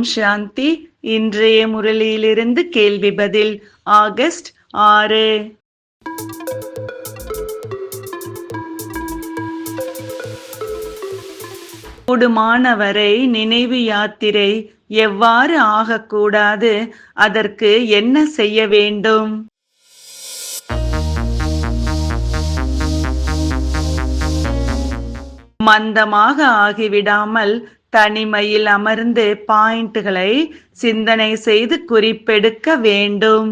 ஓம் சாந்தி. இன்றைய முரளியிலிருந்து கேள்வி பதில் ஆகஸ்ட் ஆறு. கூடுமானவரை நினைவு யாத்திரை எவ்வாறு ஆகக்கூடாது? அதற்கு என்ன செய்ய வேண்டும்? மந்தமாக ஆகிவிடாமல் தனிமையில் அமர்ந்து பாயிண்ட்களை சிந்தனை செய்து குறிப்பெடுக்க வேண்டும்.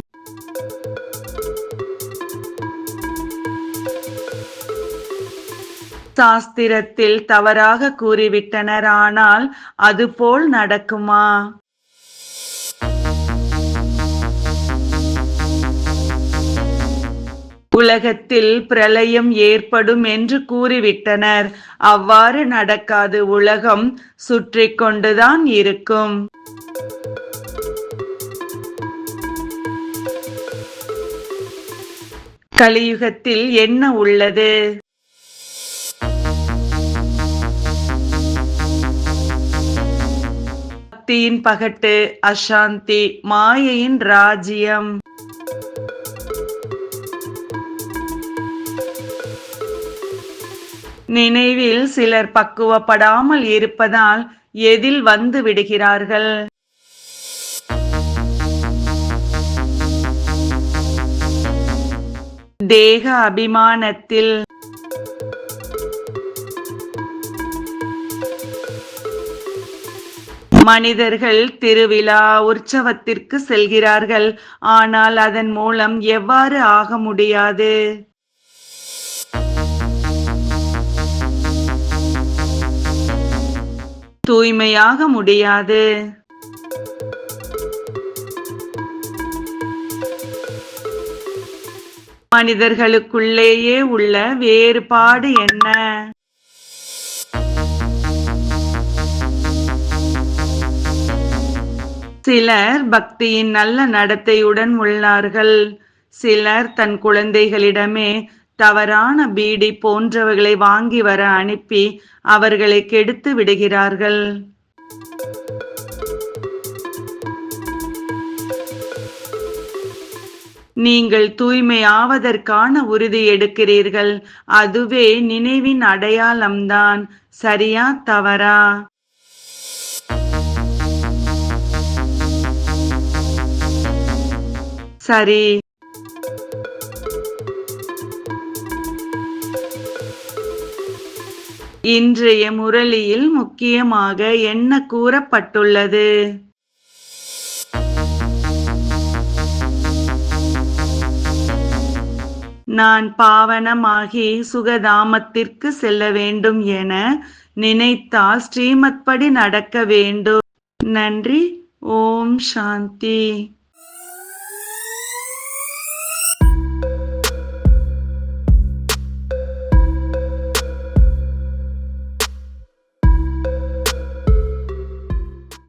சாஸ்திரத்தில் தவறாக கூறிவிட்டனர் ஆனால் அதுபோல் நடக்குமா? உலகத்தில் பிரளயம் ஏற்படும் என்று கூறிவிட்டனர். அவ்வாறு நடக்காது. உலகம் சுற்றி கொண்டுதான் இருக்கும். கலியுகத்தில் என்ன உள்ளது? பக்தியின் பகட்டு அசாந்தி மாயையின் ராஜ்யம். நினைவில் சிலர் பக்குவப்படாமல் இருப்பதால் எதில் வந்து விடுகிறார்கள்? தேக அபிமானத்தில் மனிதர்கள் திருவிழா உற்சவத்திற்கு செல்கிறார்கள். ஆனால் அதன் மூலம் எவ்வாறு ஆக முடியாது? தூய்மையாக முடியாது. மனிதர்களுக்குள்ளேயே உள்ள வேறுபாடு என்ன? சிலர் பக்தியின் நல்ல நடத்தையுடன் உள்ளார்கள். சிலர் தன் குழந்தைகளிடமே தவறான பீடி போன்றவைகளை வாங்கி வர அனுப்பி அவர்களை கெடுத்து விடுகிறார்கள். நீங்கள் தூய்மையாவதற்கான உறுதி எடுக்கிறீர்கள். அதுவே நினைவின் அடையாளம்தான். சரியா தவறா? சரி. இன்றைய முரளியில் முக்கியமாக என்ன கூறப்பட்டுள்ளது? நான் பாவனமாகி சுகதாமத்திற்கு செல்ல வேண்டும் என நினைத்தால் ஸ்ரீமத் படி நடக்க வேண்டும். நன்றி. ஓம் சாந்தி.